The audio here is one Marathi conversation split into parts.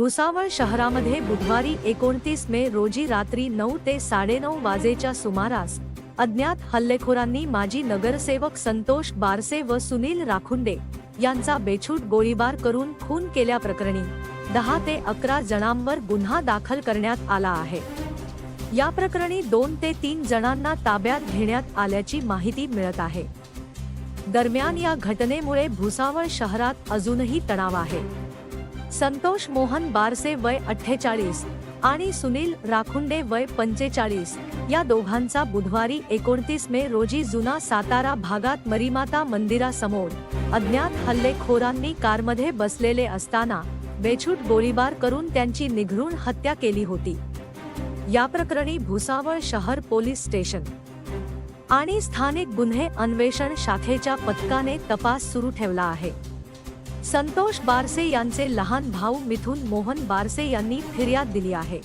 भुसावळ शहरामध्ये बुधवारी एकोणतीस मे रोजी रात्री नऊ ते साडेनऊ वाजेच्या सुमारास अज्ञात हल्लेखोरांनी माजी नगरसेवक संतोष बारसे व सुनील राखुंडे यांचा बेछूट गोळीबार करून खून केल्याप्रकरणी दहा ते अकरा जणांवर गुन्हा दाखल करण्यात आला आहे. या प्रकरणी दोन ते तीन जणांना ताब्यात घेण्यात आल्याची माहिती मिळत आहे. दरम्यान या घटनेमुळे भुसावळ शहरात अजूनही तणाव आहे. संतोष मोहन बारसे वय अठ्ठेचाळीस आणि सुनील राखुंडे वय पंचेचाळीस या दोघांचा बुधवारी एकोणतीस मे रोजी जुना सातारा भागात मरीमाता मंदिरासमोर अज्ञात हल्लेखोरांनी कारमध्ये बसलेले असताना बेछूट गोळीबार करून त्यांची निघरून हत्या केली होती. या प्रकरणी भुसावळ शहर पोलीस स्टेशन आणि स्थानिक गुन्हे अन्वेषण शाखेच्या पथकाने तपास सुरू ठेवला आहे. संतोष बारसे यांचे लहान भाऊ मिथुन मोहन बारसे यांनी फिर्याद दिली आहे.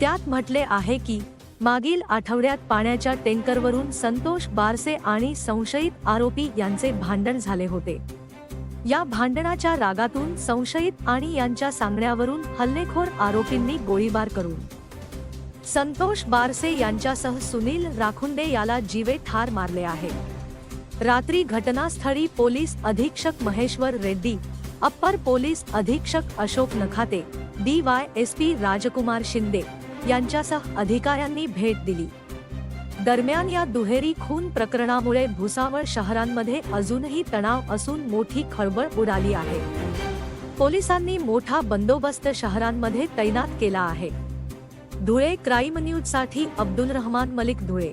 त्यात म्हटले आहे की मागील आठवड्यात पाण्याच्या टँकरवरून संतोष बारसे आणि संशयित आरोपी यांचे भांडण झाले होते. या भांडणाच्या रागातून संशयित आणि यांच्या सांगण्यावरून हल्लेखोर आरोपींनी गोळीबार करून. संतोष बारसे यांच्यासह सुनील राखुंडे याला जीवे ठार मारले आहे. रात्री घटनास्थळी पोलीस अधीक्षक महेश्वर रेड्डी, अप्पर पोलीस अधीक्षक Ashok Nakhate, D Y S P Rajkumar Shinde यांच्यासह अधिकाऱ्यांनी भेट दिली. दरम्यान या दुहेरी खून प्रकरणामुळे भुसावळ शहरांमध्ये अजूनही तणाव असून मोठी खळबळ उडाली आहे. पोलिसांनी मोठा बंदोबस्त शहरांमध्ये तैनात केला आहे. धुळे क्राईम न्यूज़ साठी अब्दुल रहमान मलिक धुळे.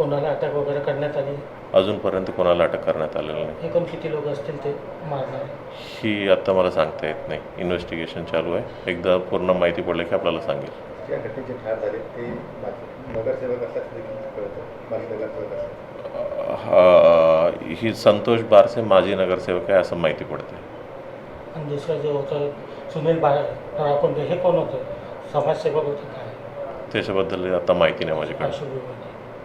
कोणाला अटक वगैरे करण्यात आली? अजूनपर्यंत कोणाला अटक करण्यात आलेलं नाही. एकूण किती लोक असतील ते मारणार? ही आत्ता मला सांगता येत नाही. इन्व्हेस्टिगेशन चालू आहे. एकदा पूर्ण माहिती पडली की आपल्याला सांगेल. ज्या घटनेचे ठार झाले ते माजी नगरसेवक असल्याचं देखील कळतं? माजी नगरसेवक असतात. हा, ही संतोष बारसे माजी नगरसेवक आहे असं माहिती पडते आणि दुसरं जे होतं सुनील बा हे कोण होतं? समाजसेवक होते काय त्याच्याबद्दल आता माहिती नाही माझ्याकडे. पार्श्वभूमी